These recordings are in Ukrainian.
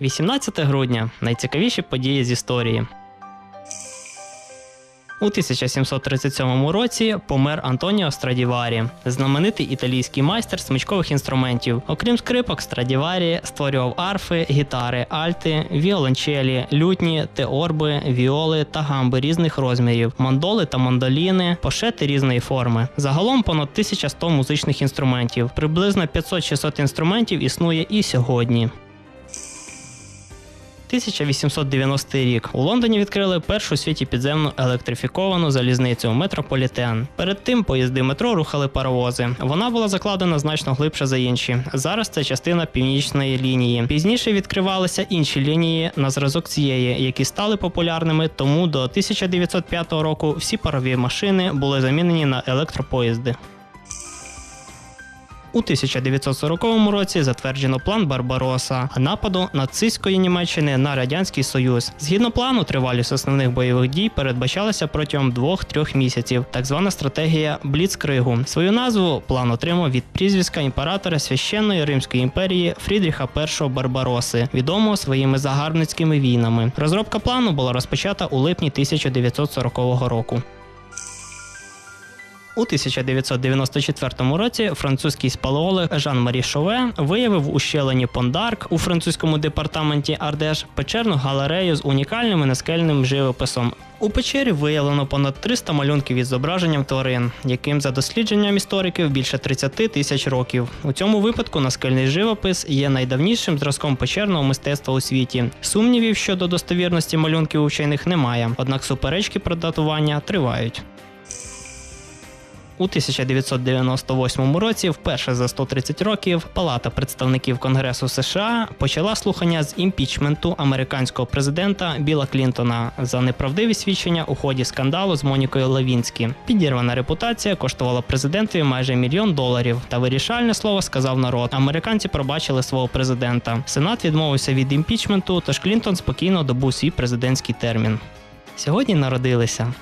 18 грудня найцікавіші події з історії. У 1737 році помер Антоніо Страдіварі, знаменитий італійський майстер смичкових інструментів. Окрім скрипок, Страдіварі створював арфи, гітари, альти, віолончелі, лютні, теорби, віоли та гамби різних розмірів, мандоли та мандоліни, пошети різної форми. Загалом понад 1100 музичних інструментів. Приблизно 500-600 інструментів існує і сьогодні. 1890 рік у Лондоні відкрили першу у світі підземну електрифіковану залізницю метрополітен. Перед тим поїзди метро рухали паровози. Вона була закладена значно глибше за інші. Зараз це частина північної лінії. Пізніше відкривалися інші лінії на зразок цієї, які стали популярними. Тому до 1905 року всі парові машини були замінені на електропоїзди. У 1940 році затверджено план Барбароса нападу нацистської Німеччини на радянський союз. Згідно плану, тривалість основних бойових дій передбачалася протягом 2-3 місяців. Так звана стратегія Бліцкригу. Свою назву план отримав від прізвиська імператора священної Римської імперії Фрідріха І Барбароси, відомого своїми загарбницькими війнами. Розробка плану була розпочата у липні 1940 року. У 1994 році французький спалеолог Жан-Марі Шове виявив в ущелині Пондарк у французькому департаменті Ардеш печерну галерею з унікальним наскельним живописом. У печері виявлено понад 300 малюнків із зображенням тварин, яким за дослідженням істориків більше 30 тисяч років. У цьому випадку наскельний живопис є найдавнішим зразком печерного мистецтва у світі. Сумнівів щодо достовірності малюнків у вчених немає, однак суперечки про датування тривають. У 1998 році, вперше за 130 років, Палата представників Конгресу США почала слухання з імпічменту американського президента Біла Клінтона за неправдиві свідчення у ході скандалу з Монікою Левінські. Підірвана репутація коштувала президентові майже мільйон доларів. Та вирішальне слово сказав народ. Американці пробачили свого президента. Сенат відмовився від імпічменту, тож Клінтон спокійно добув свій президентський термін. Сьогодні народилися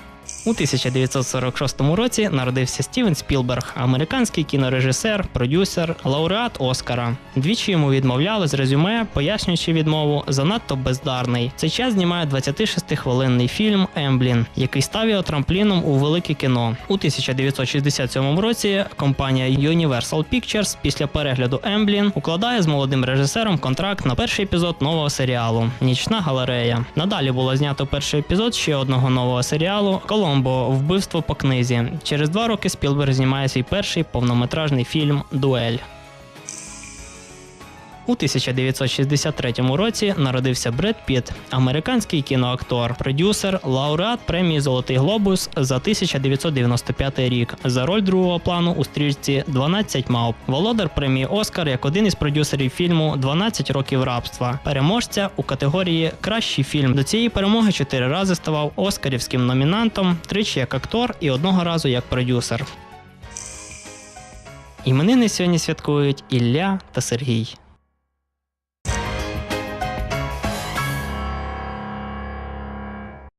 у 1946 році народився Стівен Спілберг, американський кінорежисер, продюсер, лауреат Оскара. Двічі йому відмовляли з резюме, пояснюючи відмову занадто бездарний. Цей час знімає 26-хвилинний фільм Емблін, який став його трампліном у велике кіно. У 1967 році компанія Universal Pictures після перегляду Емблін укладає з молодим режисером контракт на перший епізод нового серіалу Нічна галерея. Надалі було знято перший епізод ще одного нового серіалу Коломбо Вбивство по книзі. Через два роки Спілберг знімає свій перший повнометражний фільм Дуель. У 1963 році народився Бред Піт, американський кіноактор, продюсер, лауреат премії Золотий Глобус за 1995 рік за роль другого плану у стрічці «12 мавп. Володар премії Оскар як один із продюсерів фільму «12 років рабства. Переможця у категорії Кращий фільм. До цієї перемоги чотири рази ставав оскарівським номінантом, тричі як актор і одного разу як продюсер. Іменини сьогодні святкують Ілля та Сергій.